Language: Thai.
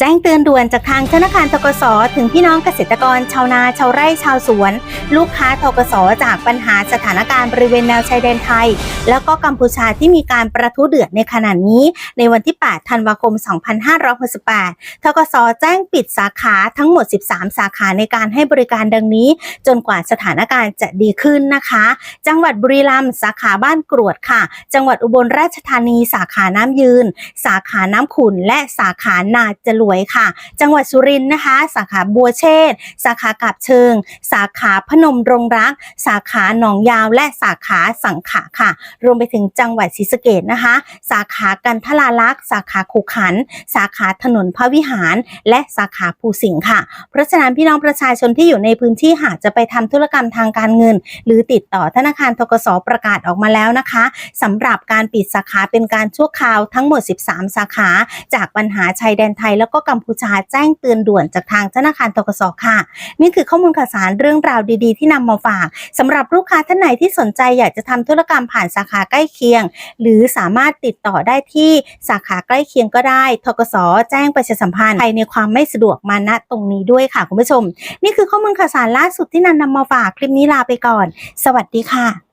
แจ้งเตือนด่วนจากทางธนาคารทกสถึงพี่น้องเกษตรกรชาวนาชาวไร่ชาวสวน ลูกค้าทกสจากปัญหาสถานการณ์บริเวณแนวชายแดนไทย แล้วก็กัมพูชาที่มีการประทุเดือดในขณะนี้ ในวันที่ 8 ธันวาคม 2568ทกสแจ้งปิดสาขาทั้งหมด 13 สาขาในการให้บริการดังนี้ จนกว่าสถานการณ์จะดีขึ้นนะคะ จังหวัดบุรีรัมย์สาขาบ้านกรวดค่ะ จังหวัดอุบลราชธานี สาขาน้ำยืน สาขาน้ำขุนและสาขานาจรวยค่ะ จังหวัดสุรินทร์นะคะ สาขาบัวเชษสาขากับเชิง สาขาพนมรงรัก สาขาหนองยาวและสาขาสังขะค่ะ รวมไปถึงจังหวัดศรีสะเกดนะคะ สาขากันทลาลักษณ์สาขาขุขัน สาขาถนนพระวิหาร และสาขาภูสิงห์ค่ะ เพราะฉะนั้นพี่น้องประชาชนที่อยู่ในพื้นที่หากจะไปทำธุรกรรมทางการเงิน หรือติดต่อธนาคารทกสประกาศออกมาแล้วนะคะสำหรับการปิดสาขาเป็นการชั่วคราวทั้งหมด 13 สาขา จากปัญหาชายแดนไทยแล้วก็กัมพูชาแจ้งเตือนด่วนจากทางธนาคารทกสค่ะ นี่คือข้อมูลข่าวสารเรื่องราวดีๆ ที่นำมาฝากสำหรับลูกค้าท่านไหนที่สนใจอยากจะทำธุรกรรมผ่านสาขาใกล้เคียง หรือสามารถติดต่อได้ที่สาขาใกล้เคียงก็ได้ทกสแจ้งประชาสัมพันธ์ภายในความไม่สะดวกมาณตรงนี้ด้วยค่ะคุณผู้ชม นี่คือข้อมูลข่าวสารล่าสุดที่นันนำมาฝากคลิปนี้ลาไปก่อน สวัสดีค่ะ